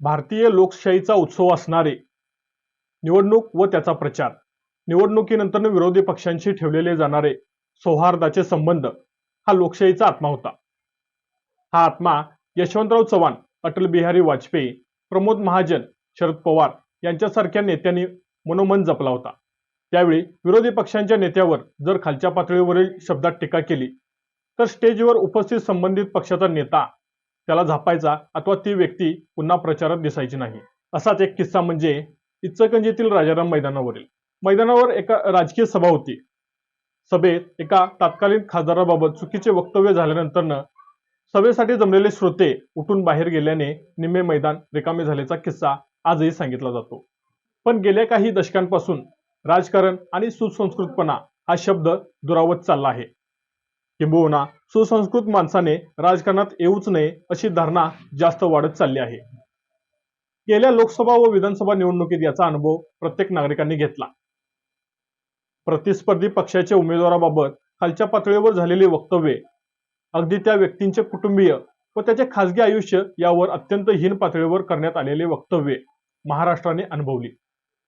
भारतीय लोकशाहीचा उत्सव असणारे निवडणूक व त्याचा प्रचार. निवडणुकीनंतर विरोधी पक्षांशी ठेवलेले जाणारे सौहार्दाचे संबंध हा लोकशाहीचा आत्मा होता. हा आत्मा यशवंतराव चव्हाण अटल बिहारी वाजपेयी प्रमोद महाजन शरद पवार यांच्यासारख्या नेत्यांनी मनोमन जपला होता. त्यावेळी विरोधी पक्षांच्या नेत्यावर जर खालच्या पातळीवरील शब्दात टीका केली तर स्टेजवर उपस्थित संबंधित पक्षाचा नेता त्याला झापायचा अथवा ती व्यक्ती पुन्हा प्रचारात दिसायची नाही. असाच एक किस्सा म्हणजे इचलकरंजीतील राजाराम मैदानावरील. मैदानावर एका राजकीय सभा होती. सभेत एका तात्कालीन खासदाराबाबत चुकीचे वक्तव्य झाल्यानंतर सभेसाठी जमलेले श्रोते उठून बाहेर गेल्याने निम्मे मैदान रिकामे झाल्याचा किस्सा आजही सांगितला जातो. पण गेल्या काही दशकांपासून राजकारण आणि सुसंस्कृतपणा हा शब्द दुरावत चालला आहे. किंबहुना सुसंस्कृत माणसाने राजकारणात येऊच नये अशी धारणा जास्त वाढत चालली आहे. गेल्या लोकसभा व विधानसभा निवडणुकीत याचा अनुभव प्रत्येक नागरिकांनी घेतला. प्रतिस्पर्धी पक्षाच्या उमेदवाराबाबत खालच्या पातळीवर झालेली वक्तव्ये अगदी त्या व्यक्तींचे कुटुंबीय व त्याचे खासगी आयुष्य यावर अत्यंत हीन पातळीवर करण्यात आलेले वक्तव्ये महाराष्ट्राने अनुभवली.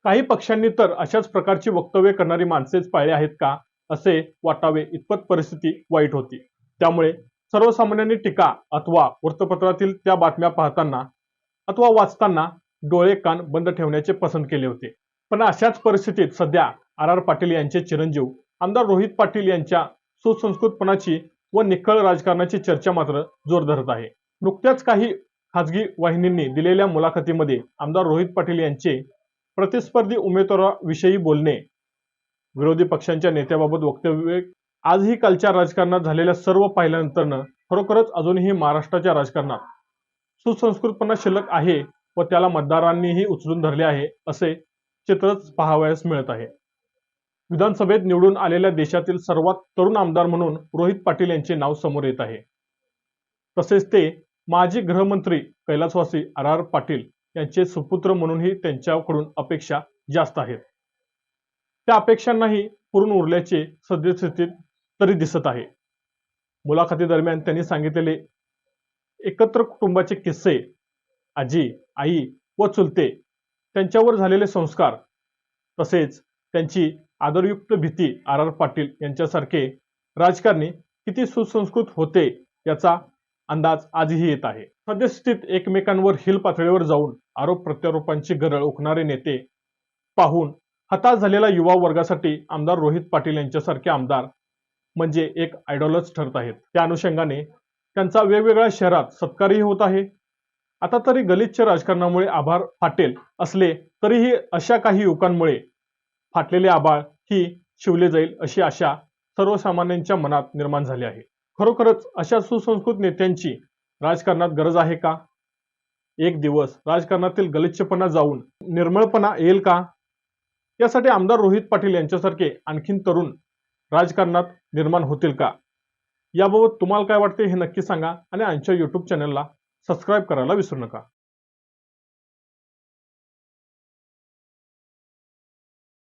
काही पक्षांनी तर अशाच प्रकारची वक्तव्ये करणारी माणसेच पाळली आहेत का? असे वाटावे इतपत परिस्थिती वाईट होती. त्यामुळे सर्वसामान्यांनी टीका अथवा वृत्तपत्रातील त्या बातम्या पाहताना अथवा वाचताना डोळे कान बंद ठेवण्याचे पसंत केले होते. पण अशाच परिस्थितीत सध्या आर आर पाटील यांचे चिरंजीव आमदार रोहित पाटील यांच्या सुसंस्कृतपणाची व निखळ राजकारणाची चर्चा मात्र जोर धरत आहे. नुकत्याच काही खाजगी वाहिनींनी दिलेल्या मुलाखतीमध्ये आमदार रोहित पाटील यांचे प्रतिस्पर्धी उमेदवाराविषयी बोलणे विरोधी पक्षांच्या नेत्याबाबत वक्तव्य आजही कालच्या राजकारणात झालेल्या सर्व पाहिल्यानंतर खरोखरच अजूनही महाराष्ट्राच्या राजकारणात सुसंस्कृतपणा शिल्लक आहे व त्याला मतदारांनीही उचलून धरले आहे असे चित्रच पाहावयास मिळत आहे. विधानसभेत निवडून आलेल्या देशातील सर्वात तरुण आमदार म्हणून रोहित पाटील यांचे नाव समोर येत आहे. तसेच ते माजी गृहमंत्री कैलासवासी आर आर पाटील यांचे सुपुत्र म्हणूनही त्यांच्याकडून अपेक्षा जास्त आहेत. त्या अपेक्षांनाही पूर्ण उरल्याचे सद्यस्थितीत तरी दिसत आहे. मुलाखती दरम्यान त्यांनी सांगितलेले एकत्र कुटुंबाचे किस्से आजी आई व चुलते त्यांच्यावर झालेले संस्कार तसेच त्यांची आदरयुक्त भीती आर आर पाटील यांच्यासारखे राजकारणी किती सुसंस्कृत होते याचा अंदाज आजही येत आहे. सद्यस्थितीत एकमेकांवर हिल पातळीवर जाऊन आरोप प्रत्यारोपांची गरळ ओकणारे नेते पाहून हताश झालेल्या युवा वर्गासाठी आमदार रोहित पाटील यांच्यासारखे आमदार म्हणजे एक आयडॉलच ठरत आहेत. त्या अनुषंगाने त्यांचा वेगवेगळ्या शहरात सत्कारही होत आहे. आता तरी गलिच्छ राजकारणामुळे आभार फाटेल असले तरीही अशा काही युवकांमुळे फाटलेले आभाळ ही शिवले जाईल अशी आशा सर्वसामान्यांच्या मनात निर्माण झाली आहे. खरोखरच अशा सुसंस्कृत नेत्यांची राजकारणात गरज आहे का? एक दिवस राजकारणातील गलिच्छपणा जाऊन निर्मळपणा येईल का? यासाठी आमदार रोहित पाटील यांच्यासारखे आणखीन तरुण राजकारणात निर्माण होतील का? याबाबत तुम्हाला काय वाटते हे नक्की सांगा आणि आमच्या यूट्यूब चॅनलला सबस्क्राईब करायला विसरू नका.